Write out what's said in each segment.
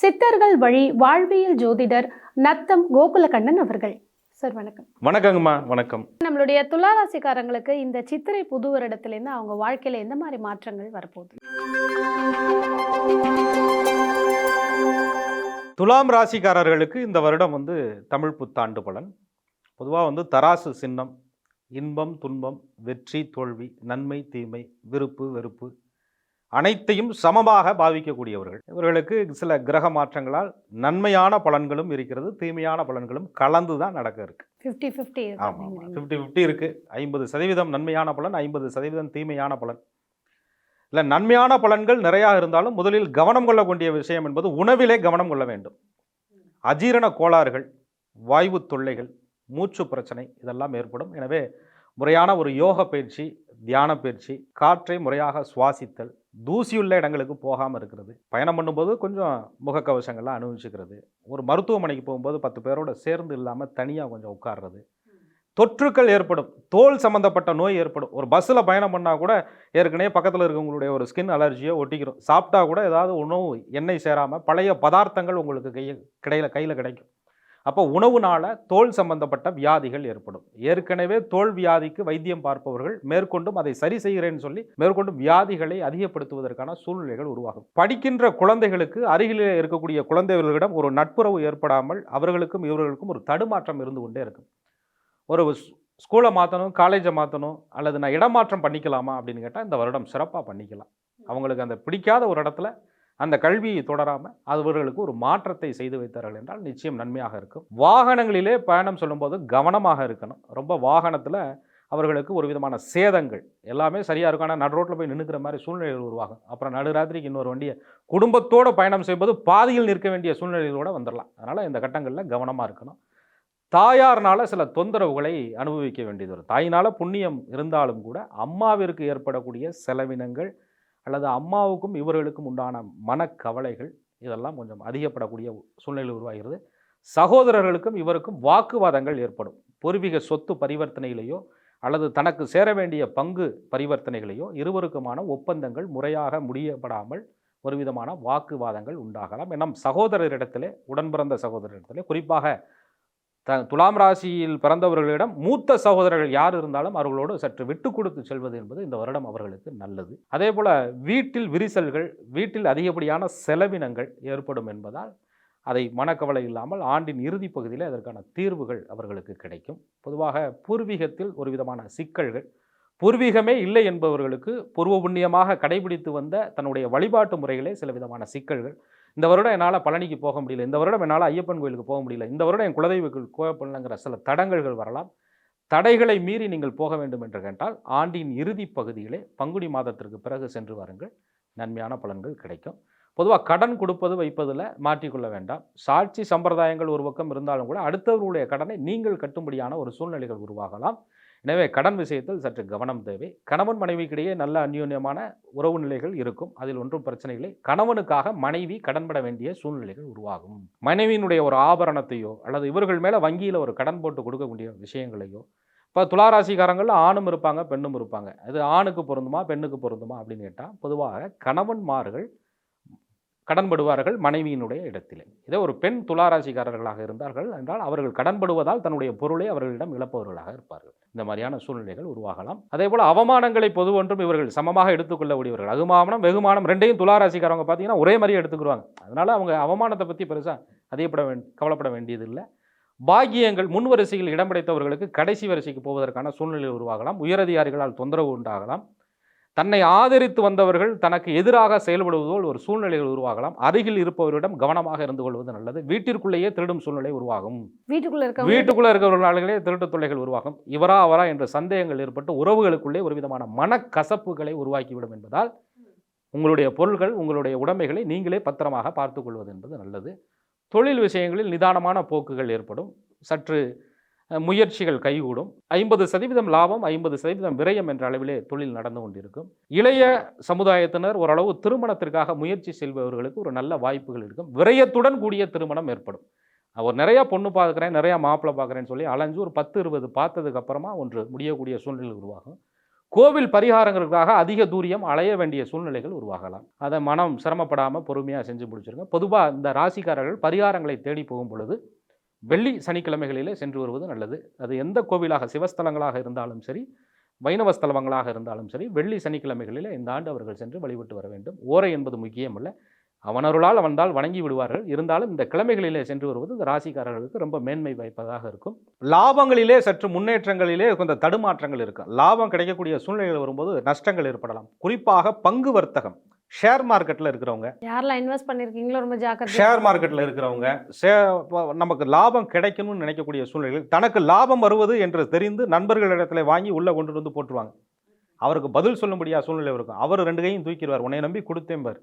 சித்தர்கள் வழி வாழ்வியல் ஜோதிடர் நத்தம் கோகுலகண்ணன் அவர்கள். சார் வணக்கம். வணக்கங்கம்மா வணக்கம். நம்மளுடைய துளாராசிக்காரங்களுக்கு இந்த சித்திரை புது வருடத்திலேருந்து அவங்க வாழ்க்கையில எந்த மாதிரி மாற்றங்கள் வரப்போகுது? துலாம் ராசிக்காரர்களுக்கு இந்த வருடம் வந்து தமிழ் புத்தாண்டு பலன். பொதுவாக வந்து தராசு சின்னம் இன்பம் துன்பம் வெற்றி தோல்வி நன்மை தீமை விருப்பு வெறுப்பு அனைத்தையும் சமமாக பாவிக்கக்கூடியவர்கள். இவர்களுக்கு சில கிரக மாற்றங்களால் நன்மையான பலன்களும் இருக்கிறது தீமையான பலன்களும் கலந்து தான் நடக்க இருக்கு. ஃபிஃப்டி ஃபிஃப்டி ஆமாம் ஃபிஃப்டி ஃபிஃப்டி இருக்கு. ஐம்பது சதவீதம் நன்மையான பலன் ஐம்பது சதவீதம் தீமையான பலன். இல்லை நன்மையான பலன்கள் நிறையா இருந்தாலும் முதலில் கவனம் கொள்ள வேண்டிய விஷயம் என்பது உணவிலே கவனம் கொள்ள வேண்டும். அஜீரண கோளாறுகள் வாய்வு தொல்லைகள் மூச்சு பிரச்சனை இதெல்லாம் ஏற்படும். எனவே முறையான ஒரு யோக பயிற்சி தியான பயிற்சி காற்றை முறையாக சுவாசித்தல் தூசியுள்ள இடங்களுக்கு போகாமல் இருக்கிறது. பயணம் பண்ணும்போது கொஞ்சம் முகக்கவசங்கள்லாம் அனுபவிச்சுக்கிறது ஒரு மருத்துவமனைக்கு போகும்போது பத்து பேரோட சேர்ந்து இல்லாமல் தனியாக கொஞ்சம் உட்கார்றது. தொற்றுக்கள் ஏற்படும். தோல் சம்மந்தப்பட்ட நோய் ஏற்படும். ஒரு பஸ்ஸில் பயணம் பண்ணால் கூட ஏற்கனவே பக்கத்தில் இருக்கவங்களுடைய ஒரு ஸ்கின் அலர்ஜியோ ஒட்டிக்கிறோம் சாப்பிட்டா கூட ஏதாவது உணவு எண்ணெய் சேராமல் பழைய பதார்த்தங்கள் உங்களுக்கு கையில் கிடையில் கையில் கிடைக்கும். அப்போ உணவுனால தோல் சம்பந்தப்பட்ட வியாதிகள் ஏற்படும். ஏற்கனவே தோல் வியாதிக்கு வைத்தியம் பார்ப்பவர்கள் மேற்கொண்டும் அதை சரி செய்கிறேன்னு சொல்லி மேற்கொண்டும் வியாதிகளை அதிகப்படுத்துவதற்கான சூழ்நிலைகள் உருவாகும். படிக்கின்ற குழந்தைகளுக்கு அருகிலே இருக்கக்கூடிய குழந்தைகளிடம் ஒரு நட்புறவு ஏற்படாமல் அவர்களுக்கும் இவர்களுக்கும் ஒரு தடுமாற்றம் இருந்து கொண்டே இருக்கும். ஒரு ஸ்- ஸ்கூலை மாற்றணும் காலேஜை மாற்றணும் அல்லது நான் இடமாற்றம் பண்ணிக்கலாமா அப்படின்னு கேட்டால் இந்த வருடம் சிறப்பாக பண்ணிக்கலாம். அவங்களுக்கு அந்த பிடிக்காத ஒரு இடத்துல அந்த கல்வியை தொடராமல் அவர்களுக்கு ஒரு மாற்றத்தை செய்து வைத்தார்கள் என்றால் நிச்சயம் நன்மையாக இருக்கும். வாகனங்களிலே பயணம் சொல்லும்போது கவனமாக இருக்கணும். ரொம்ப வாகனத்தில் அவர்களுக்கு ஒரு விதமான சேதங்கள். எல்லாமே சரியாக இருக்கும். ஆனால் நடு ரோட்டில் போய் நின்றுக்கிற மாதிரி சூழ்நிலைகள் உருவாகும். அப்புறம் நடுராத்திரிக்கு இன்னொரு வண்டியை குடும்பத்தோடு பயணம் செய்யும்போது பாதியில் நிற்க வேண்டிய சூழ்நிலைகளோடு வந்துடலாம் அதனால் இந்த கட்டங்களில் கவனமாக இருக்கணும். தாயார்னால் சில தொந்தரவுகளை அனுபவிக்க வேண்டியது வரும். தாயினால் புண்ணியம் இருந்தாலும் கூட அம்மாவிற்கு ஏற்படக்கூடிய செலவினங்கள் அல்லது அம்மாவுக்கும் இவர்களுக்கும் உண்டான மனக்கவலைகள் இதெல்லாம் கொஞ்சம் அதிகப்படக்கூடிய சூழ்நிலை உருவாகிறது. சகோதரர்களுக்கும் இவருக்கும் வாக்குவாதங்கள் ஏற்படும். பூர்வீக சொத்து பரிவர்த்தனையிலேயோ அல்லது தனக்கு சேர வேண்டிய பங்கு பரிவர்த்தனைகளையோ இருவருக்குமான ஒப்பந்தங்கள் முறையாக முடியப்படாமல் ஒரு விதமான வாக்குவாதங்கள் உண்டாகலாம். நம் சகோதரரிடத்திலே உடன்பிறந்த சகோதரரிடத்திலே குறிப்பாக த துலாம் ராசியில் பிறந்தவர்களிடம் மூத்த சகோதரர்கள் யார் இருந்தாலும் அவர்களோடு சற்று விட்டு கொடுத்து செல்வது என்பது இந்த வருடம் அவர்களுக்கு நல்லது. அதே போல் வீட்டில் விரிசல்கள் வீட்டில் அதிகப்படியான செலவினங்கள் ஏற்படும் என்பதால் அதை மனக்கவலை இல்லாமல் ஆண்டின் இறுதி பகுதியில் அதற்கான தீர்வுகள் அவர்களுக்கு கிடைக்கும். பொதுவாக பூர்வீகத்தில் ஒரு விதமான சிக்கல்கள். பூர்வீகமே இல்லை என்பவர்களுக்கு பூர்வ புண்ணியமாக கடைபிடித்து வந்த தன்னுடைய வழிபாட்டு முறைகளே சில விதமான சிக்கல்கள். இந்த வருடம் என்னால் பழனிக்கு போக முடியல. இந்த வருடம் என்னால் ஐயப்பன் கோயிலுக்கு போக முடியல. இந்த வருடம் என் குலதெய்வ கோயில் சில தடங்கல்கள் வரலாம். தடைகளை மீறி நீங்கள் போக வேண்டும் என்று கேட்டால் ஆண்டின் இறுதி பகுதியிலே பங்குனி மாதத்திற்கு பிறகு சென்று வாருங்கள். நன்மையான பலன்கள் கிடைக்கும். பொதுவாக கடன் கொடுப்பது வைப்பதில் மாற்றிக்கொள்ள வேண்டாம். சாட்சி சம்பிரதாயங்கள் ஒரு பக்கம் இருந்தாலும் கூட அடுத்தவர்களுடைய கடனை நீங்கள் கட்டும்படியான ஒரு சூழ்நிலைகள் உருவாகலாம். எனவே கடன் விஷயத்தில் சற்று கவனம் தேவை. கணவன் மனைவிக்கிடையே நல்ல அந்யோன்யமான உறவு நிலைகள் இருக்கும். அதில் ஒன்றும் பிரச்சனை இல்லை. கணவனுக்காக மனைவி கடன்பட வேண்டிய சூழ்நிலைகள் உருவாகும். மனைவியினுடைய ஒரு ஆபரணத்தையோ அல்லது இவர்கள் மேலே வங்கியில் ஒரு கடன் போட்டு கொடுக்கக்கூடிய விஷயங்களையோ இப்போ துளாராசிக்காரங்களில் ஆணும் இருப்பாங்க பெண்ணும் இருப்பாங்க. அது ஆணுக்கு பொருந்துமா பெண்ணுக்கு பொருந்துமா அப்படின்னு கேட்டால் பொதுவாக கணவன்மார்கள் கடன்படுவார்கள் மனைவியினுடைய இடத்திலே. இதே ஒரு பெண் துளாராசிக்காரர்களாக இருந்தார்கள் என்றால் அவர்கள் கடன்படுவதால் தன்னுடைய பொருளை அவர்களிடம் இழப்பவர்களாக இருப்பார்கள். இந்த மாதிரியான சூழ்நிலைகள் உருவாகலாம். அதே போல் அவமானங்களை பொதுவொன்றும் இவர்கள் சமமாக எடுத்துக்கொள்ளக்கூடியவர்கள். அகுமானம் வெகுமானம் ரெண்டையும் துளாராசிக்காரவங்க பார்த்தீங்கன்னா ஒரே மாதிரியே எடுத்துக்கிடுவாங்க. அதனால் அவங்க அவமானத்தை பற்றி பெருசாக அதிகப்பட வேண்டி கவலைப்பட வேண்டியதில்லை. பாக்கியங்கள் முன் வரிசையில் இடம் பிடித்தவர்களுக்கு கடைசி வரிசைக்கு போவதற்கான சூழ்நிலை உருவாகலாம். உயரதிகாரிகளால் தொந்தரவு உண்டாகலாம். தன்னை ஆதரித்து வந்தவர்கள் தனக்கு எதிராக செயல்படுவதோல் ஒரு சூழ்நிலைகள் உருவாகலாம். அருகில் இருப்பவரிடம் கவனமாக இருந்து கொள்வது நல்லது. வீட்டிற்குள்ளேயே திருடும் சூழ்நிலை உருவாகும். வீட்டுக்குள்ள இருக்க வீட்டுக்குள்ள இருக்கிறவர்களாலே திருட்டு தொல்லைகள் உருவாகும். இவரா அவரா என்ற சந்தேகங்கள் ஏற்பட்டு உறவுகளுக்குள்ளே ஒரு விதமான மனக்கசப்புகளை உருவாக்கிவிடும் என்பதால் உங்களுடைய பொருள்கள் உங்களுடைய உடைமைகளை நீங்களே பத்திரமாக பார்த்துக் கொள்வது என்பது நல்லது. தொழில் விஷயங்களில் நிதானமான போக்குகள் ஏற்படும். சற்று முயற்சிகள் கைகூடும். ஐம்பது சதவீதம் லாபம் ஐம்பது சதவீதம் விரயம் என்ற அளவிலே தொழில் நடந்து கொண்டிருக்கும். இளைய சமுதாயத்தினர் ஓரளவு திருமணத்திற்காக முயற்சி செல்பவர்களுக்கு ஒரு நல்ல வாய்ப்புகள் இருக்கும். விரயத்துடன் கூடிய திருமணம் ஏற்படும். அவர் நிறையா பொண்ணு பார்க்குறேன் நிறையா மாப்பிள்ளை பார்க்குறேன்னு சொல்லி அலைஞ்சு ஒரு பத்து இருபது பார்த்ததுக்கு அப்புறமா ஒன்று முடியக்கூடிய சூழ்நிலை உருவாகும். கோவில் பரிகாரங்களுக்காக அதிக தூரியம் அலைய வேண்டிய சூழ்நிலைகள் உருவாகலாம். அதை மனம் சிரமப்படாமல் பொறுமையாக செஞ்சு முடிச்சிருங்க. பொதுவாக இந்த ராசிக்காரர்கள் பரிகாரங்களை தேடி போகும் பொழுது வெள்ளி சனிக்கிழமைகளிலே சென்று வருவது நல்லது. அது எந்த கோவிலாக சிவஸ்தலங்களாக இருந்தாலும் சரி வைணவ ஸ்தலங்களாக இருந்தாலும் சரி வெள்ளி சனிக்கிழமைகளிலே இந்த ஆண்டு அவர்கள் சென்று வழிபட்டு வர வேண்டும். ஓரை என்பது முக்கியமல்ல. அவனருளால் வந்தால் வணங்கி விடுவார்கள். இருந்தாலும் இந்த கிழமைகளிலே சென்று வருவது இந்த ராசிக்காரர்களுக்கு ரொம்ப மேன்மை வாய்ப்பதாக இருக்கும். லாபங்களிலே சற்று முன்னேற்றங்களிலே கொஞ்சம் தடுமாற்றங்கள் இருக்கும் லாபம் கிடைக்கக்கூடிய சூழ்நிலைகள் வரும்போது நஷ்டங்கள் ஏற்படலாம். குறிப்பாக பங்கு வர்த்தகம். ஷேர் மார்க்கெட்டில் இருக்கிறவங்க. யாரெல்லாம் இன்வெஸ்ட் பண்ணிருக்கீங்களோ ரொம்ப ஜாக்கிரதை ஷேர் மார்க்கெட்டில் இருக்கிறவங்க ஷே நமக்கு லாபம் கிடைக்கணும்னு நினைக்கக்கூடிய சூழ்நிலைகள் தனக்கு லாபம் வருவது என்று தெரிந்து நண்பர்களிடத்துல வாங்கி உள்ளே கொண்டு வந்து போட்டுருவாங்க. அவருக்கு பதில் சொல்ல முடியாத சூழ்நிலை இருக்கும். அவர் ரெண்டு கையும் தூக்கிடுவார். உன்னை நம்பி கொடுத்தேன் பார்.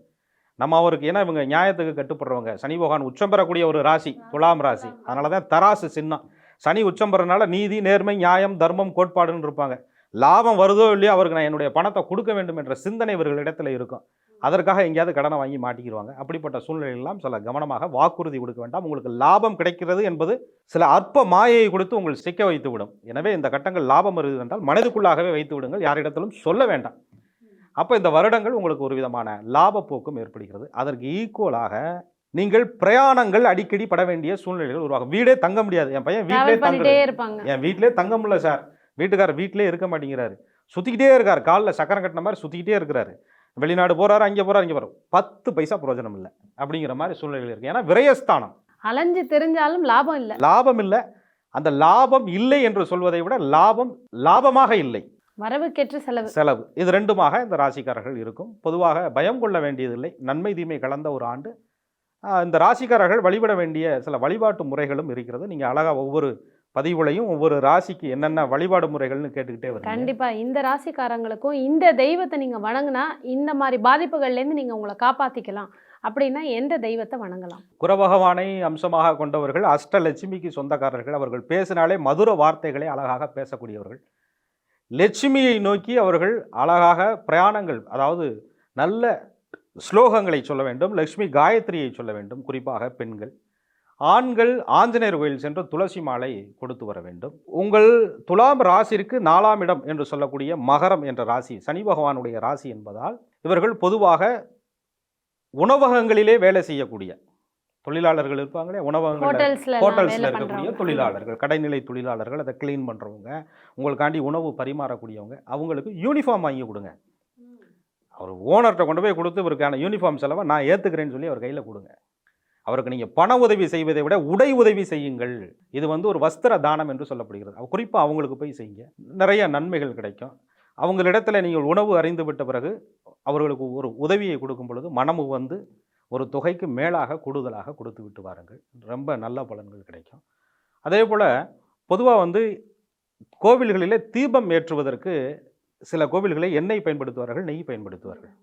நம்ம அவருக்கு ஏன்னா இவங்க நியாயத்துக்கு கட்டுப்படுறவங்க. சனி பகவான் உச்சம் பெறக்கூடிய ஒரு ராசி துலாம் ராசி. அதனால தான் தராசு சின்னம். சனி உச்சம் பெறனால நீதி நேர்மை நியாயம் தர்மம் கோட்பாடுன்னு இருப்பாங்க. லாபம் வருதோ இல்லையோ அவருக்கு நான் என்னுடைய பணத்தை கொடுக்க வேண்டும் என்ற சிந்தனை இவர்களிடத்துல இருக்கும். அதற்காக எங்கேயாவது கடனை வாங்கி மாட்டிக்கிடுவாங்க அப்படிப்பட்ட சூழ்நிலையெல்லாம் சில கவனமாக வாக்குறுதி கொடுக்க வேண்டாம். உங்களுக்கு லாபம் கிடைக்கிறது என்பது சில அற்ப மாயையை கொடுத்து உங்கள் சிக்க வைத்து விடும் எனவே இந்த கட்டங்கள் லாபம் வருது என்றால் மனதுக்குள்ளாகவே வைத்து விடுங்கள். யாரிடத்திலும் சொல்ல வேண்டாம். அப்போ இந்த வருடங்கள் உங்களுக்கு ஒரு விதமான லாப போக்கும் ஏற்படுகிறது. அதற்கு ஈக்குவலாக நீங்கள் பிரயாணங்கள் அடிக்கடி பட வேண்டிய சூழ்நிலைகள் உருவாகும். வீடே தங்க முடியாது. என் பையன் வீட்டிலே இருப்பாங்க. என் வீட்டிலே தங்க முடியல சார். வீட்டுக்காரர் வீட்டிலே இருக்க மாட்டேங்கிறாரு. சுற்றிக்கிட்டே இருக்கார். காலில் சக்கரம் கட்டின மாதிரி சுற்றிக்கிட்டே இருக்கிறாரு. வெளிநாடு போறாரு அங்கே போறாரு இங்கே போறாரு. பத்து பைசா பிரயோஜனம் இல்லை அப்படிங்கிற மாதிரி சூழ்நிலைகள் இருக்கு. ஏன்னா விரயஸ்தானம். அலைஞ்சு தெரிஞ்சாலும் லாபம் இல்ல. லாபம் இல்லை. அந்த லாபம் இல்லை என்று சொல்வதை விட லாபம் லாபமாக இல்லை. வரவுக்கேற்ற செலவு. செலவு. இது ரெண்டுமாக இந்த ராசிக்காரர்கள் இருக்கும். பொதுவாக பயம் கொள்ள வேண்டியதில்லை. நன்மை தீமை கலந்த ஒரு ஆண்டு. இந்த ராசிக்காரர்கள் வழிபட வேண்டிய சில வழிபாட்டு முறைகளும் இருக்கிறது. நீங்கள் அழகாக ஒவ்வொரு பதிவுலையும் ஒவ்வொரு ராசிக்கு என்னென்ன வழிபாடு முறைகள்னு கேட்டுக்கிட்டே வருங்க கண்டிப்பா. இந்த ராசிக்காரங்களுக்கும் இந்த தெய்வத்தை நீங்க வணங்குனா இந்த மாதிரி பாதிப்புகள்ல இருந்து நீங்க உங்களை காப்பாத்திக்கலாம். அப்படின்னா எந்த தெய்வத்தை வணங்கலாம்? குரபகவானை அம்சமாக கொண்டவர்கள் அஷ்டலட்சுமிக்கு சொந்தக்காரர்கள். அவர்கள் பேசினாலே மதுர வார்த்தைகளை அழகாக பேசக்கூடியவர்கள். லட்சுமியை நோக்கி அவர்கள் அழகாக பிரயாணங்கள் அதாவது நல்ல ஸ்லோகங்களை சொல்ல வேண்டும். லட்சுமி காயத்ரியை சொல்ல வேண்டும். குறிப்பாக பெண்கள். ஆண்கள் ஆஞ்சநேயர் கோயில் சென்று துளசி மாலை கொடுத்து வர வேண்டும். உங்கள் துலாம் ராசிற்கு நாலாம் இடம் என்று சொல்லக்கூடிய மகரம் என்ற ராசி சனி பகவானுடைய ராசி என்பதால் இவர்கள் பொதுவாக உணவகங்களிலே வேலை செய்யக்கூடிய தொழிலாளர்கள் இருப்பாங்களே உணவகங்கள் ஹோட்டல்ஸ்ல இருக்கக்கூடிய தொழிலாளர்கள் கடைநிலை தொழிலாளர்கள் அதை க்ளீன் பண்றவங்க உங்களுக்காண்டி உணவு பரிமாறக்கூடியவங்க அவங்களுக்கு யூனிஃபார்ம் வாங்கி கொடுங்க. அவர் ஓனர்கிட்ட கொண்டு போய் கொடுத்து இவருக்கான யூனிஃபார்ம் செலவை நான் ஏத்துக்கிறேன்னு சொல்லி அவர் கையில கொடுங்க. அவருக்கு நீங்கள் பண உதவி செய்வதை விட உடை உதவி செய்யுங்கள். இது வந்து ஒரு வஸ்திர தானம் என்று சொல்லப்படுகிறது. குறிப்பாக அவங்களுக்கு போய் செய்யுங்க. நிறைய நன்மைகள் கிடைக்கும். அவங்களிடத்துல நீங்கள் உணவு அறிந்து விட்ட பிறகு அவர்களுக்கு ஒரு உதவியை கொடுக்கும் பொழுது மனமு வந்து ஒரு தொகைக்கு மேலாக கூடுதலாக கொடுத்து விட்டு வாருங்கள். ரொம்ப நல்ல பலன்கள் கிடைக்கும். அதே போல் பொதுவாக வந்து கோவில்களிலே தீபம் ஏற்றுவதற்கு சில கோவில்களில் எண்ணெய் பயன்படுத்துவார்கள் நெய் பயன்படுத்துவார்கள்.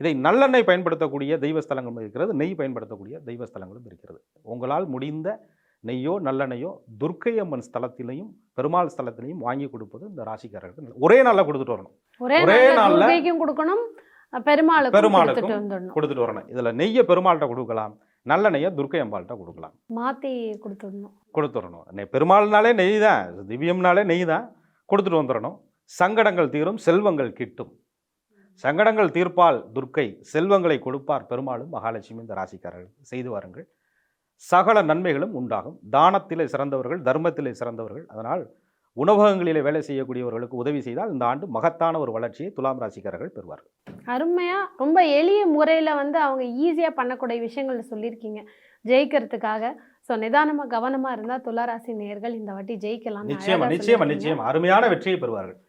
இதை நல்லெண்ணெய் பயன்படுத்தக்கூடிய தெய்வஸ்தலங்களும் இருக்கிறது நெய் பயன்படுத்தக்கூடிய தெய்வஸ்தலங்களும் இருக்கிறது. உங்களால் முடிந்த நெய்யோ நல்லெண்ணெய்யோ துர்க்கை அம்மன் ஸ்தலத்திலையும் பெருமாள் ஸ்தலத்திலையும் வாங்கி கொடுப்பது இந்த ராசிக்காரர்கள். ஒரே நாளில் கொடுத்துட்டு வரணும். ஒரே நாள்ல கொடுக்கணும் பெருமாளுக்கும் பெருமாளுக்கும் கொடுத்துட்டு வரணும். இதில் நெய்யை பெருமாள்கிட்ட கொடுக்கலாம் நல்லெண்ணெய்யை துர்க்கை அம்பாள்கிட்ட கொடுக்கலாம். மாத்தி கொடுத்துடணும். கொடுத்துடணும். நெய் பெருமாள்னாலே நெய் தான் திவ்யம்னாலே நெய் தான் கொடுத்துட்டு வந்துடணும். சங்கடங்கள் தீரும் செல்வங்கள் கிட்டும். சங்கடங்கள் தீர்ப்பால் துர்க்கை செல்வங்களை கொடுப்பார் பெருமாளும் மகாலட்சுமி இந்த ராசிக்காரர்கள். செய்து வாருங்கள். சகல நன்மைகளும் உண்டாகும். தானத்திலே சிறந்தவர்கள் தர்மத்திலே சிறந்தவர்கள். அதனால் உணவகங்களிலே வேலை செய்யக்கூடியவர்களுக்கு உதவி செய்தால் இந்த ஆண்டு மகத்தான ஒரு வளர்ச்சியை துலாம் ராசிக்காரர்கள் பெறுவார்கள். அருமையா ரொம்ப எளிய முறையில வந்து அவங்க ஈஸியா பண்ணக்கூடிய விஷயங்கள் சொல்லியிருக்கீங்க. ஜெயிக்கிறதுக்காக. ஸோ நிதானமா கவனமா இருந்தா துளாராசி நேயர்கள் இந்த வாட்டி ஜெயிக்கலாம். நிச்சயமா நிச்சயமா நிச்சயமா. அருமையான வெற்றியை பெறுவார்கள்.